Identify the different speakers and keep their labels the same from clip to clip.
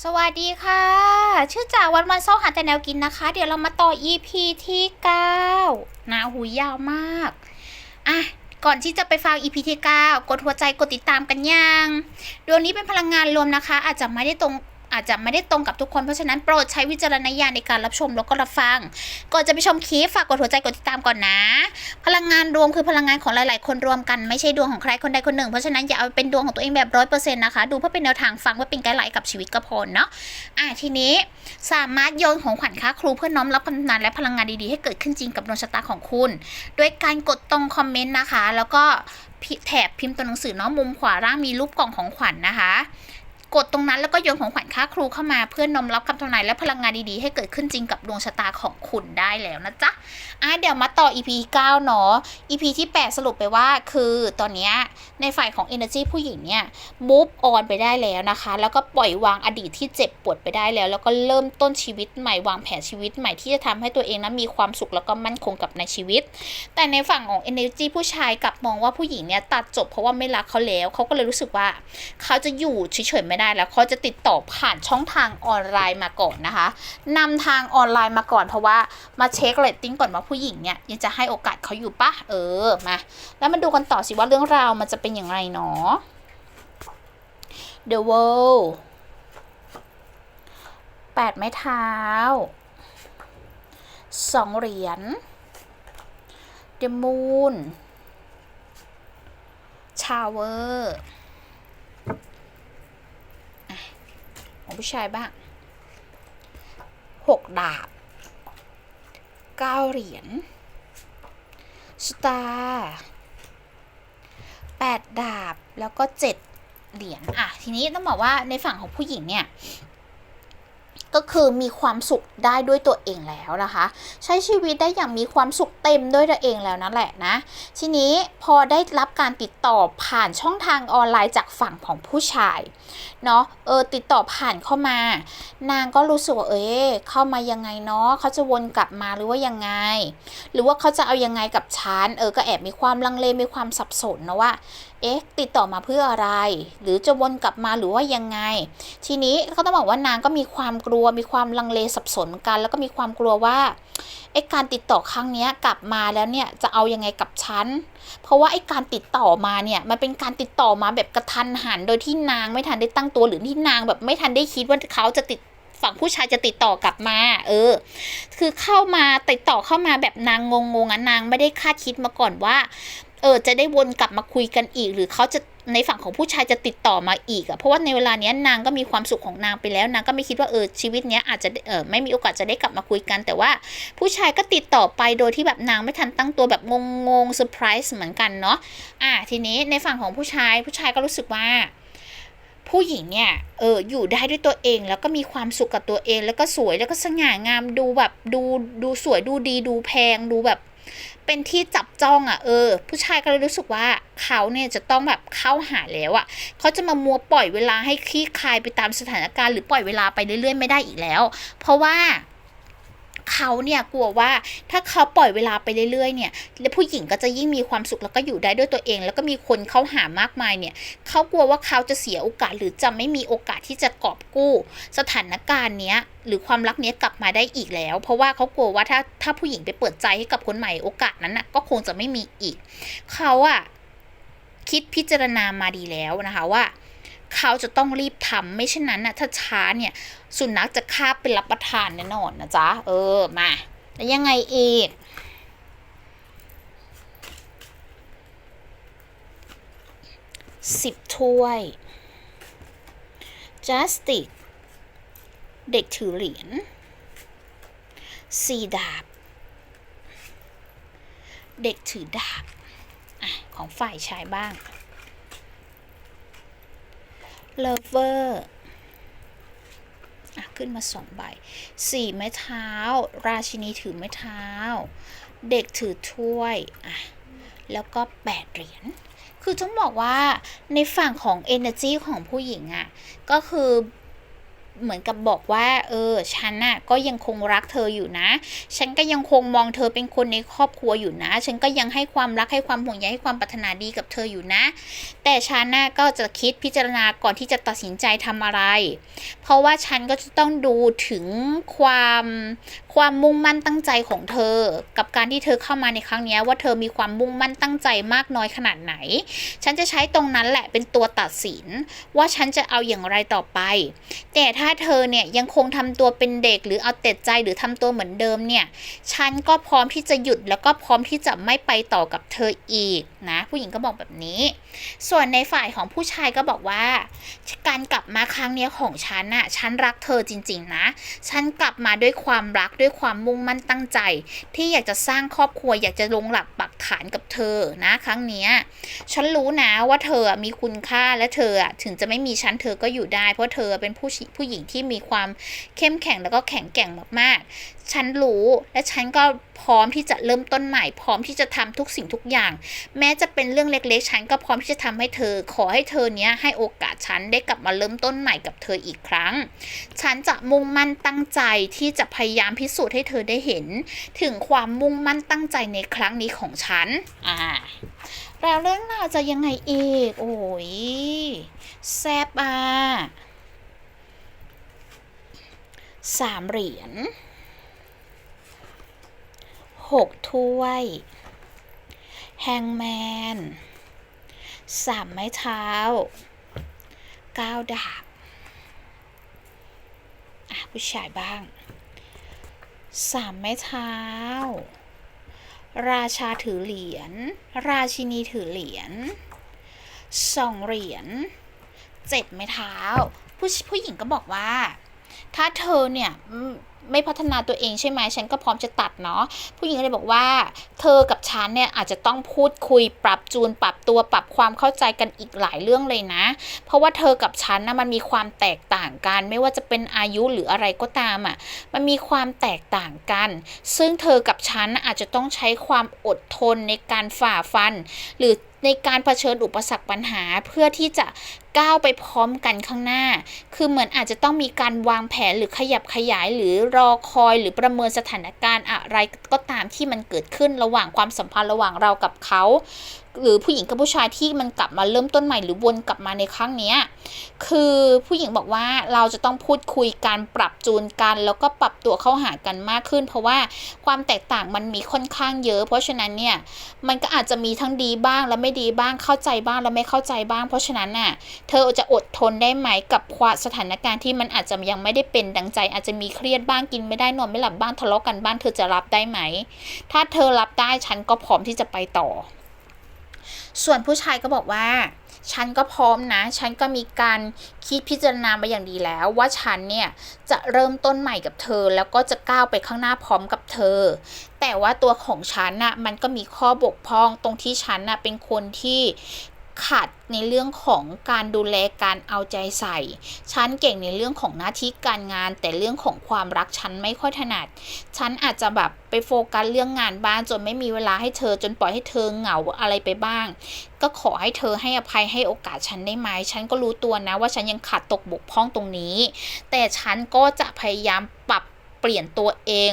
Speaker 1: สวัสดีค่ะ ชื่อจ่าวันวันเศร้าหาแต่แนวกินนะคะ เดี๋ยวเรามาต่อ EP ที่9นะหูยาวมาก อะ ก่อนที่จะไปฟัง EP ที่9กดหัวใจกดติดตามกันยังดวงนี้เป็นพลังงานรวมนะคะ อาจจะไม่ได้ตรง อาจจะไม่ได้ตรงกับทุกคนเพราะฉะนั้นโปรดใช้วิจารณญาณในการรับชมแล้วก็รับฟัง ก่อนจะไปชมคลิปฝากกดหัวใจกดติดตามก่อนนะ พลังงานรวมคือพลังงานของหลาย ๆ คนรวมกันไม่ใช่ดวงของใครคนใดคนหนึ่ง เพราะฉะนั้นอย่าเอาเป็นดวงของตัวเองแบบร้อยเปอร์เซ็นต์นะคะ ดูเพื่อเป็นแนวทางฟังเพื่อเป็นไกด์ไลน์กับชีวิตก็พอเนาะอะทีนี้สามารถโยนของขวัญค้าครูเพื่อน้อมรับพลังงานและพลังงานดี ๆ ให้เกิดขึ้นจริงกับดวงชะตาของคุณ ด้วยการกดตรงคอมเมนต์นะคะ แล้วก็แถบพิมพ์ตัวหนังสือเนาะมุมขวาล่างมีรูปกล่องของขวัญนะคะ กดตรงนั้นแล้วก็โยนของขวัญค่าครูเข้ามาเพื่อนอมรับคำทำนายและพลังงานดีๆ ให้เกิดขึ้นจริงกับดวงชะตาของคุณได้แล้วนะจ๊ะอะเดี๋ยวมาต่อ EP 9เนาะ EP ที่ 8 สรุปไปว่าคือตอนนี้ในฝ่ายของ Energy ผู้หญิงเนี่ย move on ไปได้แล้วนะคะ แล้วก็ปล่อยวางอดีตที่เจ็บปวดไปได้แล้ว แล้วก็เริ่มต้นชีวิตใหม่วางแผนชีวิตใหม่ที่จะทำให้ตัวเองนั้นมีความสุขแล้วก็มั่นคงกับในชีวิต แต่ในฝั่งของ Energy ผู้ชายกลับมองว่าผู้หญิงเนี่ยตัดจบเพราะว่าไม่รักเขาแล้วเขาก็เลยรู้สึกว่าเขาจะอยู่เฉยๆไม่ได้แล้วเขาจะติดต่อผ่านช่องทางออนไลน์มาก่อนนะคะนำทางออนไลน์มาก่อนเพราะว่ามาเช็คเรตติ้งก่อนว่าผู้หญิงเนี่ยยังจะให้โอกาสเขาอยู่ปะเออมาแล้วมาดูกันต่อสิว่าเรื่องราวมันจะเป็นอย่างไรเนาะ The World แปดไม้เท้าสองเหรียญ The Moon Shower อะ ของผู้ชายบ้างหกดาบเก้าเหรียญสตาร์แปดดาบแล้วก็เจ็ดเหรียญอะทีนี้ต้องบอกว่าในฝั่งของผู้หญิงเนี่ย คือมีความสุขได้ด้วยตัวเองแล้วนะคะ ใช้ชีวิตได้อย่างมีความสุขเต็มด้วยตัวเองแล้วนั่นแหละนะทีนี้พอได้รับการติดต่อผ่านช่องทางออนไลน์จากฝั่งของผู้ชายเนาะเออติดต่อผ่านเข้ามา นางก็รู้สึกว่าเอ๊เข้ามายังไงเนาะเขาจะวนกลับมาหรือว่ายังไง หรือว่าเขาจะเอายังไงกับฉันเออก็แอบมีความลังเลมีความสับสนนะว่า เอ๊ะติดต่อมาเพื่ออะไร หรือจะวนกลับมาหรือว่ายังไง ทีนี้ก็ต้องบอกว่านางก็มีความกลัว มีความลังเลสับสนกัน แล้วก็มีความกลัวว่าไอ้การติดต่อครั้งนี้กลับมาแล้วเนี่ยจะเอายังไงกับฉัน เพราะว่าไอ้การติดต่อมาเนี่ยมันเป็นการติดต่อมาแบบกระทันหัน โดยที่นางไม่ทันได้ตั้งตัวหรือที่นางแบบไม่ทันได้คิดว่าเขาจะติดฝั่งผู้ชายจะติดต่อกลับมา เออ คือเข้ามาติดต่อเข้ามาแบบนางงงๆอะนางไม่ได้คาดคิดมาก่อนว่า เออจะได้วนกลับมาคุยกันอีก หรือเขาจะในฝั่งของผู้ชายจะติดต่อมาอีกอะเพราะว่าในเวลาเนี้ยนางก็มีความสุขของนางไปแล้วนางก็ไม่คิดว่าเออชีวิตเนี้ยอาจจะเออไม่มีโอกาสจะได้กลับมาคุยกัน แต่ว่าผู้ชายก็ติดต่อไปโดยที่แบบนางไม่ทันตั้งตัวแบบงงๆเซอร์ไพรส์เหมือนกันเนาะอะทีนี้ในฝั่งของผู้ชายผู้ชายก็รู้สึกว่าผู้หญิงเนี่ย เออ อยู่ได้ด้วยตัวเอง แล้วก็มีความสุขกับตัวเอง แล้วก็สวย แล้วก็สง่างาม ดูแบบ ดู ดูสวย ดูดี ดูแพง ดูแบบ เป็นที่จับจ้องอะ่ะเออ ผู้ชายก็เลยรู้สึกว่าเขาเนี่ยจะต้องแบบเข้าหาแล้วอะ่ะเขาจะมามัวปล่อยเวลาให้คลี่คลายไปตามสถานการณ์หรือปล่อยเวลาไปเรื่อยๆไม่ได้อีกแล้ว เพราะว่า เขาเนี่ยกลัวว่าถ้าเขาปล่อยเวลาไปเรื่อยๆเนี่ยแล้วผู้หญิงก็จะยิ่งมีความสุขแล้วก็อยู่ได้ด้วยตัวเอง แล้วก็มีคนเข้าหามากมายเนี่ยเขากลัวว่าเขาจะเสียโอกาสหรือจะไม่มีโอกาสที่จะกอบกู้ สถานการณ์เนี้ยหรือความรักเนี้ยกลับมาได้อีกแล้ว เพราะว่าเขากลัวว่าถ้าถ้าผู้หญิงไปเปิดใจให้กับคนใหม่โอกาสนั้นน่ะก็คงจะไม่มีอีก เขาอะคิดพิจารณามาดีแล้วนะคะว่า เขาจะต้องรีบทำไม่เช่นนั้นน่ะถ้าช้าเนี่ย สุนัขจะคาบไปรับประทานแน่นอนนะจ๊ะ เออมาแล้วยังไงอีกสิบถ้วย justice เด็กถือเหรียญสี่ดาบ เด็กถือดาบอของฝ่ายชายบ้าง lover อะขึ้นมาสองใบสี่ไม้เท้า ราชินีถือไม้เท้า เด็กถือถ้วยอะแล้วก็แปดเหรียญคือต้องบอกว่าในฝั่งของ energy ของผู้หญิงอะ่ะ ก็คือ เหมือนกับบอกว่า เออ ฉันน่ะก็ยังคงรักเธออยู่นะ ฉันก็ยังคงมองเธอเป็นคนในครอบครัวอยู่นะ ฉันก็ยังให้ความรักให้ความห่วงใยให้ความปรารถนาดีกับเธออยู่นะ แต่ฉันน่ะก็จะคิดพิจารณาก่อนที่จะตัดสินใจทำอะไร เพราะว่าฉันก็จะต้องดูถึงความความมุ่งมั่นตั้งใจของเธอ กับการที่เธอเข้ามาในครั้งนี้ว่าเธอมีความมุ่งมั่นตั้งใจมากน้อยขนาดไหน ฉันจะใช้ตรงนั้นแหละเป็นตัวตัดสิน ว่าฉันจะเอาอย่างไรต่อไป แต่ถ้า้าเธอเนี่ยยังคงทำตัวเป็นเด็กหรือเอาแต่ใจหรือทำตัวเหมือนเดิมเนี่ย ฉันก็พร้อมที่จะหยุดแล้วก็พร้อมที่จะไม่ไปต่อกับเธออีกนะ ผู้หญิงก็บอกแบบนี้ ส่วนในฝ่ายของผู้ชายก็บอกว่า การกลับมาครั้งเนี้ยของฉันน่ะฉันรักเธอจริง ๆ นะ ฉันกลับมาด้วยความรักด้วยความมุ่งมั่นตั้งใจ ที่อยากจะสร้างครอบครัวอยากจะลงหลักปักฐานกับเธอนะ ครั้งเนี้ยฉันรู้นะว่าเธอมีคุณค่าและเธอถึงจะไม่มีฉันเธอก็อยู่ได้ เพราะเธอเป็นผู้ผู้หญิงที่มีความเข้มแข็งแล้วก็แข็งแกร่งมากๆ ฉันรู้และฉันก็พร้อมที่จะเริ่มต้นใหม่ พร้อมที่จะทำทุกสิ่งทุกอย่าง แม้จะเป็นเรื่องเล็กๆ ฉันก็พร้อมที่จะทำให้เธอ ขอให้เธอเนี้ยให้โอกาสฉันได้กลับมาเริ่มต้นใหม่กับเธออีกครั้ง ฉันจะมุ่งมั่นตั้งใจที่จะพยายามพิสูจน์ให้เธอได้เห็น ถึงความมุ่งมั่นตั้งใจในครั้งนี้ของฉัน อ่าแล้วเรื่องราวจะยังไงอีก โอ้ย แซบอะ สามเหรียญหกถ้วยแฮงแมนสามไม้เท้าเก้าดาบอะผู้ชายบ้างสามไม้เท้า ราชาถือเหรียญ ราชินีถือเหรียญสองเหรียญเจ็ดไม้เท้า ผู้ผู้หญิงก็บอกว่า ถ้าเธอเนี่ยไม่พัฒนาตัวเองใช่ไหมฉันก็พร้อมจะตัดเนาะผู้หญิงเลยบอกว่า เธอกับฉันเนี่ยอาจจะต้องพูดคุยปรับจูน ปรับตัวปรับความเข้าใจกันอีกหลายเรื่องเลยนะ เพราะว่าเธอกับฉันนะมันมีความแตกต่างกัน ไม่ว่าจะเป็นอายุหรืออะไรก็ตามอะมันมีความแตกต่างกัน ซึ่งเธอกับฉันอาจจะต้องใช้ความอดทนในการฝ่าฟัน หรือ ในการเผชิญอุปสรรคปัญหาเพื่อที่จะก้าวไปพร้อมกันข้างหน้า คือเหมือนอาจจะต้องมีการวางแผนหรือขยับขยายหรือรอคอยหรือประเมินสถานการณ์อะไรก็ตามที่มันเกิดขึ้นระหว่างความสัมพันธ์ระหว่างเรากับเขา หรือผู้หญิงกับผู้ชายที่มันกลับมาเริ่มต้นใหม่หรือวนกลับมาในครั้งนี้คือผู้หญิงบอกว่าเราจะต้องพูดคุยกันปรับจูนกัน แล้วก็ปรับตัวเข้าหากันมากขึ้น เพราะว่าความแตกต่างมันมีค่อนข้างเยอะ เพราะฉะนั้นเนี่ยมันก็อาจจะมีทั้งดีบ้างและไม่ดีบ้างเข้าใจบ้างและไม่เข้าใจบ้าง เพราะฉะนั้นน่ะเธอจะอดทนได้ไหมกับความสถานการณ์ที่มันอาจจะยังไม่ได้เป็นดังใจ อาจจะมีเครียดบ้างกินไม่ได้นอนไม่หลับบ้างทะเลาะกันบ้างเธอจะรับได้ไหม ถ้าเธอรับได้ฉันก็พร้อมที่จะไปต่อ ส่วนผู้ชายก็บอกว่า ฉันก็พร้อมนะ ฉันก็มีการคิดพิจารณามาอย่างดีแล้ว ว่าฉันเนี่ยจะเริ่มต้นใหม่กับเธอ แล้วก็จะก้าวไปข้างหน้าพร้อมกับเธอ แต่ว่าตัวของฉันน่ะมันก็มีข้อบกพร่องตรงที่ฉันน่ะเป็นคนที่ ขาดในเรื่องของการดูแลการเอาใจใส่ ฉันเก่งในเรื่องของหน้าที่การงาน แต่เรื่องของความรักฉันไม่ค่อยถนัด ฉันอาจจะแบบไปโฟกัสเรื่องงานบ้านจนไม่มีเวลาให้เธอจนปล่อยให้เธอเหงาอะไรไปบ้าง ก็ขอให้เธอให้อภัยให้โอกาสฉันได้ไหมฉันก็รู้ตัวนะว่าฉันยังขาดตกบกพร่องตรงนี้ แต่ฉันก็จะพยายามปรับ เปลี่ยนตัวเอง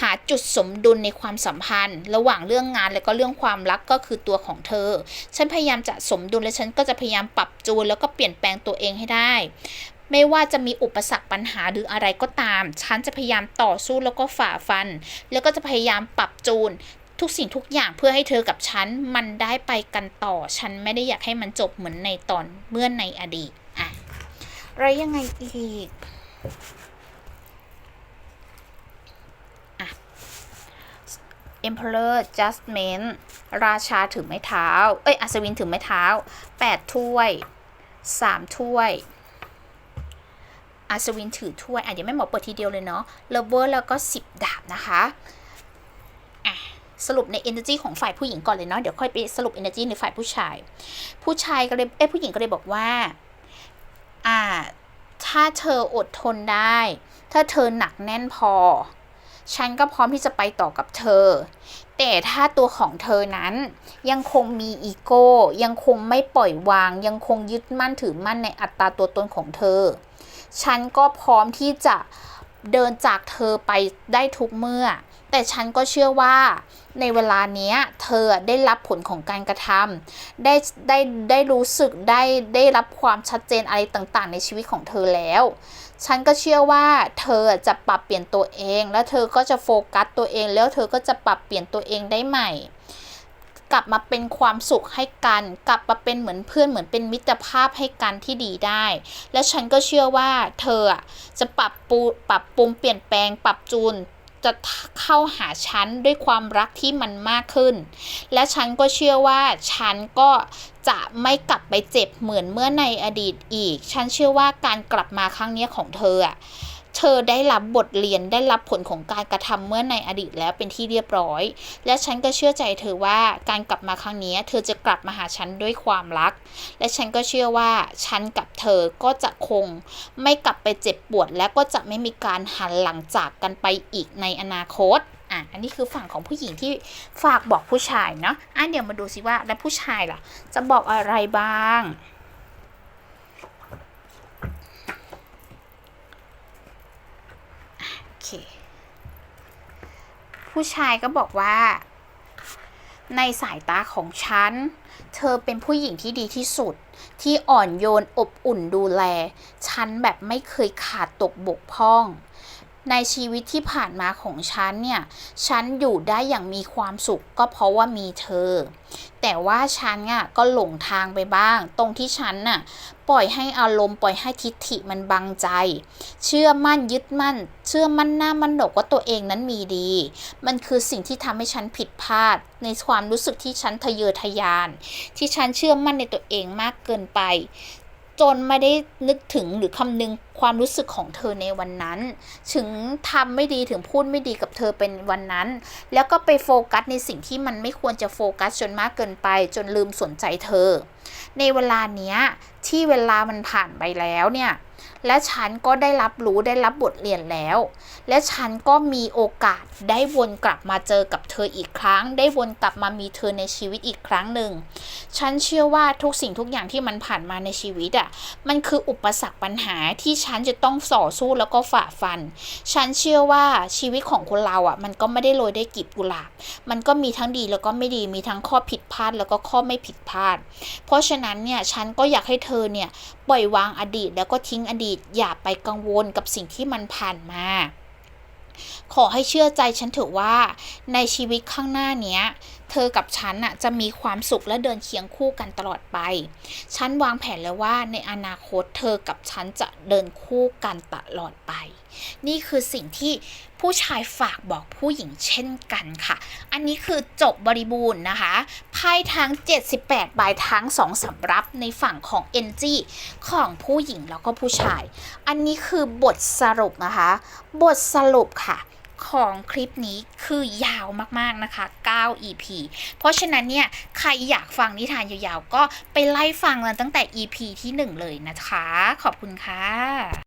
Speaker 1: หาจุดสมดุลในความสัมพันธ์ ระหว่างเรื่องงานและก็เรื่องความรักก็คือตัวของเธอ ฉันพยายามจะสมดุลและฉันก็จะพยายามปรับจูนแล้วก็เปลี่ยนแปลงตัวเองให้ได้ ไม่ว่าจะมีอุปสรรคปัญหาหรืออะไรก็ตาม ฉันจะพยายามต่อสู้แล้วก็ฝ่าฟัน แล้วก็จะพยายามปรับจูนทุกสิ่งทุกอย่างเพื่อให้เธอกับฉัน มันได้ไปกันต่อ ฉันไม่ได้อยากให้มันจบเหมือนในตอนเมื่อในอดีตอะแล้วยังไงอีก Emperor Judgment ราชาถือไม้เท้า เอ้ย อัศวินถือไม้เท้า 8 ถ้วย 3 ถ้วย อัศวินถือถ้วย อะเดี๋ยวแม่หมอเปิดทีเดียวเลยเนาะเลเวอร์แล้วก็ 10 ดาบนะคะสรุปใน energy ของฝ่ายผู้หญิงก่อนเลยเนาะเดี๋ยวค่อยไปสรุป energy ในฝ่ายผู้ชาย ผู้ชายก็เลยเอ้ยผู้หญิงก็เลยบอกว่าอ่า ถ้าเธออดทนได้ ถ้าเธอหนักแน่นพอ ฉันก็พร้อมที่จะไปต่อกับเธอ แต่ถ้าตัวของเธอนั้น ยังคงมีอีโก้ ยังคงไม่ปล่อยวาง ยังคงยึดมั่นถือมั่นในอัตราตัวตนของเธอ ฉันก็พร้อมที่จะเดินจากเธอไปได้ทุกเมื่อ แต่ฉันก็เชื่อว่าในเวลานี้เธอได้รับผลของการกระทำได้ได้ได้รู้สึกได้ได้รับความชัดเจนอะไรต่างๆ ในชีวิตของเธอแล้ว ฉันก็เชื่อว่าเธอจะปรับเปลี่ยนตัวเอง แล้วเธอก็จะโฟกัสตัวเองแล้วเธอก็จะปรับเปลี่ยนตัวเองได้ใหม่ กลับมาเป็นความสุขให้กัน กลับมาเป็นเหมือนเพื่อนเหมือนเป็นมิตรภาพให้กันที่ดีได้ และฉันก็เชื่อว่าเธอจะปรับปูปรับปรุงเปลี่ยนแปลงปรับจูน จะเข้าหาฉันด้วยความรักที่มันมากขึ้น และฉันก็เชื่อว่าฉันก็จะไม่กลับไปเจ็บเหมือนเมื่อในอดีตอีก ฉันเชื่อว่าการกลับมาครั้งนี้ของเธออะ เธอได้รับบทเรียนได้รับผลของการกระทำเมื่อในอดีตแล้วเป็นที่เรียบร้อย และฉันก็เชื่อใจเธอว่าการกลับมาครั้งนี้ เธอจะกลับมาหาฉันด้วยความรัก และฉันก็เชื่อว่าฉันกับเธอก็จะคง ไม่กลับไปเจ็บปวด และก็จะไม่มีการหันหลังจากกันไปอีกในอนาคตอะอันนี้คือฝั่งของผู้หญิงที่ฝากบอกผู้ชายเนาะอะเดี๋ยวมาดูสิว่าแล้วผู้ชายล่ะ จะบอกอะไรบ้าง โอเค ผู้ชายก็บอกว่า ในสายตาของฉัน เธอเป็นผู้หญิงที่ดีที่สุด ที่อ่อนโยนอบอุ่นดูแล ฉันแบบไม่เคยขาดตกบกพร่อง ในชีวิตที่ผ่านมาของฉันเนี่ย ฉันอยู่ได้อย่างมีความสุขก็เพราะว่ามีเธอ แต่ว่าฉันอะก็หลงทางไปบ้าง ตรงที่ฉันน่ะ ปล่อยให้อารมณ์ปล่อยให้ทิฏฐิมันบังใจ เชื่อมั่นยึดมั่น เชื่อมั่นหน้ามั่นหนกว่าตัวเองนั้นมีดี มันคือสิ่งที่ทำให้ฉันผิดพลาด ในความรู้สึกที่ฉันทะเยอทะยาน ที่ฉันเชื่อมั่นในตัวเองมากเกินไป จนไม่ได้นึกถึงหรือคำนึงความรู้สึกของเธอในวันนั้น ถึงทำไม่ดีถึงพูดไม่ดีกับเธอเป็นวันนั้น แล้วก็ไปโฟกัสในสิ่งที่มันไม่ควรจะโฟกัสจนมากเกินไป จนลืมสนใจเธอ ในเวลาเนี้ยที่เวลามันผ่านไปแล้วเนี่ย และฉันก็ได้รับรู้ได้รับบทเรียนแล้ว และฉันก็มีโอกาสได้วนกลับมาเจอกับเธออีกครั้ง ได้วนกลับมามีเธอในชีวิตอีกครั้งหนึ่ง ฉันเชื่อว่าทุกสิ่งทุกอย่างที่มันผ่านมาในชีวิตอะ่ะ มันคืออุปสรรคปัญหาที่ฉันจะต้องต่อสู้แล้วก็ฝ่าฟัน ฉันเชื่อว่าชีวิตของคนเราอะ่ะ มันก็ไม่ได้โรยได้วยกลีบกุหลาบ มันก็มีทั้งดีแล้วก็ไม่ดี มีทั้งข้อผิดพลาดแล้วก็ข้อไม่ผิดพลาด เพราะฉะนั้นเนี่ย ฉันก็อยากให้เธอเนี่ยปล่อยวางอดีตแล้วก็ทิ้งอดีตอย่าไปกังวลกับสิ่งที่มันผ่านมา ขอให้เชื่อใจฉันเถอะว่าในชีวิตข้างหน้าเนี้ย เธอกับฉันน่ะจะมีความสุขและเดินเคียงคู่กันตลอดไป ฉันวางแผนแล้วว่าในอนาคตเธอกับฉันจะเดินคู่กันตลอดไป นี่คือสิ่งที่ผู้ชายฝากบอกผู้หญิงเช่นกันค่ะ อันนี้คือจบบริบูรณ์นะคะ ไพ่ทั้ง 78 ใบทั้ง2สำรับในฝั่งของ NG ของผู้หญิงแล้วก็ผู้ชาย อันนี้คือบทสรุปนะคะ บทสรุปค่ะ ของคลิปนี้คือยาวมากๆนะคะ 9 EP เพราะฉะนั้นเนี่ยใครอยากฟังนิทานยาวๆ ก็ไปไล่ฟังกันตั้งแต่ EP ที่ 1 เลยนะคะ ขอบคุณค่ะ